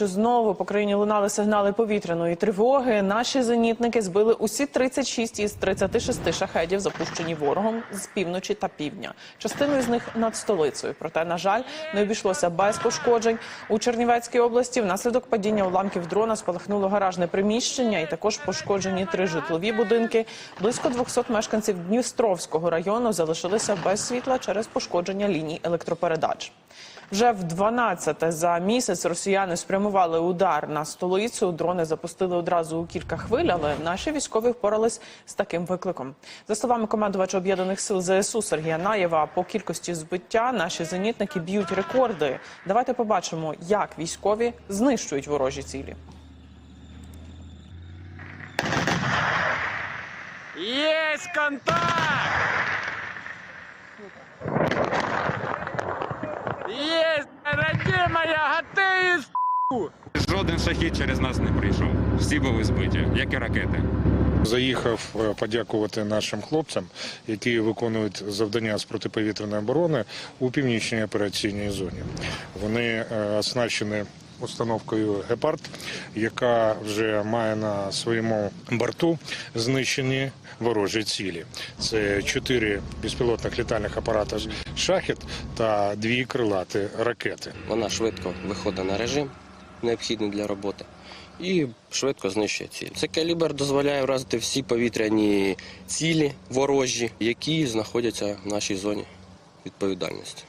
ночі знову по країні лунали сигнали повітряної тривоги. Наші зенітники збили усі 36 із 36 шахедів, запущені ворогом з півночі та півдня. Частину з них над столицею. Проте, на жаль, не обійшлося без пошкоджень. У Чернівецькій області внаслідок падіння уламків дрона спалахнуло гаражне приміщення і також пошкоджені три житлові будинки. Близько 200 мешканців Дністровського району залишилися без світла через пошкодження ліній електропередач. Вже в 12-те за місяць росіяни спрямували удар на столицю. Дрони запустили одразу у кілька хвиль, але наші військові впорались з таким викликом. За словами командувача об'єднаних сил ЗСУ Сергія Наєва, по кількості збиття наші зенітники б'ють рекорди. Давайте побачимо, як військові знищують ворожі цілі. Есть контакт! Есть, родимая, готуюсь! Жоден шахід через нас не прийшов. Всі були збиті, як і ракети. Заїхав е, подякувати нашим хлопцям, які виконують завдання з протиповітряної оборони у північній операційній зоні. Вони е, оснащені установкою Гепард, яка вже має на своєму борту знищені ворожі цілі. Це чотири безпілотних літальних апарати шахет та дві крилаті ракети. Вона швидко виходить на режим, необхідний для роботи, і швидко знищує ціль. Цей калібр дозволяє вразити всі повітряні цілі ворожі, які знаходяться в нашій зоні відповідальності.